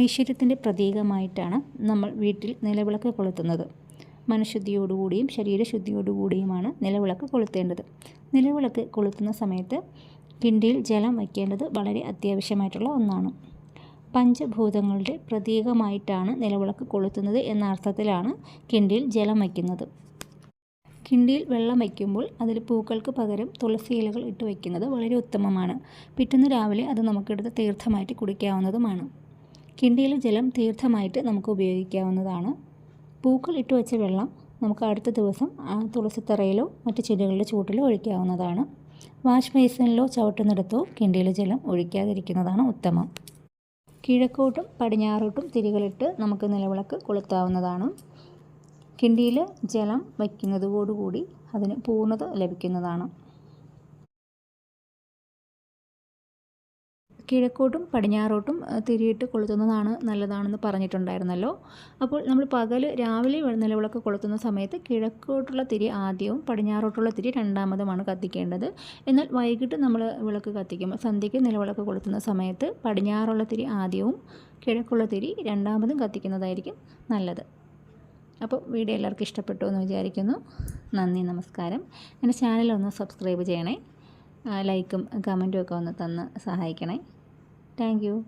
ഐശ്വര്യത്തിന്റെ പ്രതീകമായിട്ടാണ് നമ്മൾ വീട്ടിൽ നിലവിളക്ക് കൊളുത്തുന്നത്. മനഃശുദ്ധിയോടുകൂടിയും ശരീരശുദ്ധിയോടുകൂടിയുമാണ് നിലവിളക്ക് കൊളുത്തേണ്ടത്. നിലവിളക്ക് കൊളുത്തുന്ന സമയത്ത് കിണ്ടിയിൽ ജലം വയ്ക്കേണ്ടത് വളരെ അത്യാവശ്യമായിട്ടുള്ള ഒന്നാണ്. പഞ്ചഭൂതങ്ങളുടെ പ്രതീകമായിട്ടാണ് നിലവിളക്ക് കൊളുത്തുന്നത് എന്ന അർത്ഥത്തിലാണ് കിണ്ടിയിൽ ജലം വയ്ക്കുന്നത്. കിണ്ടിയിൽ വെള്ളം വയ്ക്കുമ്പോൾ അതിൽ പൂക്കൾക്ക് പകരം തുളസി ഇലകൾ ഇട്ട് വയ്ക്കുന്നത് വളരെ ഉത്തമമാണ്. പിറ്റുന്ന രാവിലെ അത് നമുക്കെടുത്ത് തീർത്ഥമായിട്ട് കുടിക്കാവുന്നതുമാണ്. കിണ്ടിയിലെ ജലം തീർത്ഥമായിട്ട് നമുക്ക് ഉപയോഗിക്കാവുന്നതാണ്. പൂക്കൾ ഇട്ട് വെച്ച വെള്ളം നമുക്ക് അടുത്ത ദിവസം തുളസിത്തറയിലോ മറ്റ് ചെടികളുടെ ചൂട്ടിലോ ഒഴിക്കാവുന്നതാണ്. വാഷ് ബേസിനിലോ ചവിട്ടുന്നിടത്തോ കിണ്ടിയിലെ ജലം ഒഴിക്കാതിരിക്കുന്നതാണ് ഉത്തമം. കിഴക്കോട്ടും പടിഞ്ഞാറോട്ടും തിരികളിട്ട് നമുക്ക് നിലവിളക്ക് കൊളുത്താവുന്നതാണ്. കിണ്ടിയിൽ ജലം വയ്ക്കുന്നതോടുകൂടി അതിന് പൂർണത ലഭിക്കുന്നതാണ്. കിഴക്കോട്ടും പടിഞ്ഞാറോട്ടും തിരിയിട്ട് കൊളുത്തുന്നതാണ് നല്ലതാണെന്ന് പറഞ്ഞിട്ടുണ്ടായിരുന്നല്ലോ. അപ്പോൾ നമ്മൾ പകൽ രാവിലെ നിലവിളക്ക് കൊളുത്തുന്ന സമയത്ത് കിഴക്കോട്ടുള്ള തിരി ആദ്യവും പടിഞ്ഞാറോട്ടുള്ള തിരി രണ്ടാമതുമാണ് കത്തിക്കേണ്ടത്. എന്നാൽ വൈകിട്ട് നമ്മൾ വിളക്ക് കത്തിക്കുമ്പോൾ സന്ധ്യയ്ക്ക് നിലവിളക്ക് കൊളുത്തുന്ന സമയത്ത് പടിഞ്ഞാറുള്ള തിരി ആദ്യവും കിഴക്കുള്ള തിരി രണ്ടാമതും കത്തിക്കുന്നതായിരിക്കും നല്ലത്. അപ്പോൾ വീഡിയോ എല്ലാവർക്കും ഇഷ്ടപ്പെട്ടു എന്ന് വിചാരിക്കുന്നു. നന്ദി നമസ്കാരം. എന്റെ ചാനലൊന്ന് സബ്സ്ക്രൈബ് ചെയ്യണേ. ലൈക്കും കമന്റും ഒക്കെ ഒന്ന് തന്ന് സഹായിക്കണേ. thank you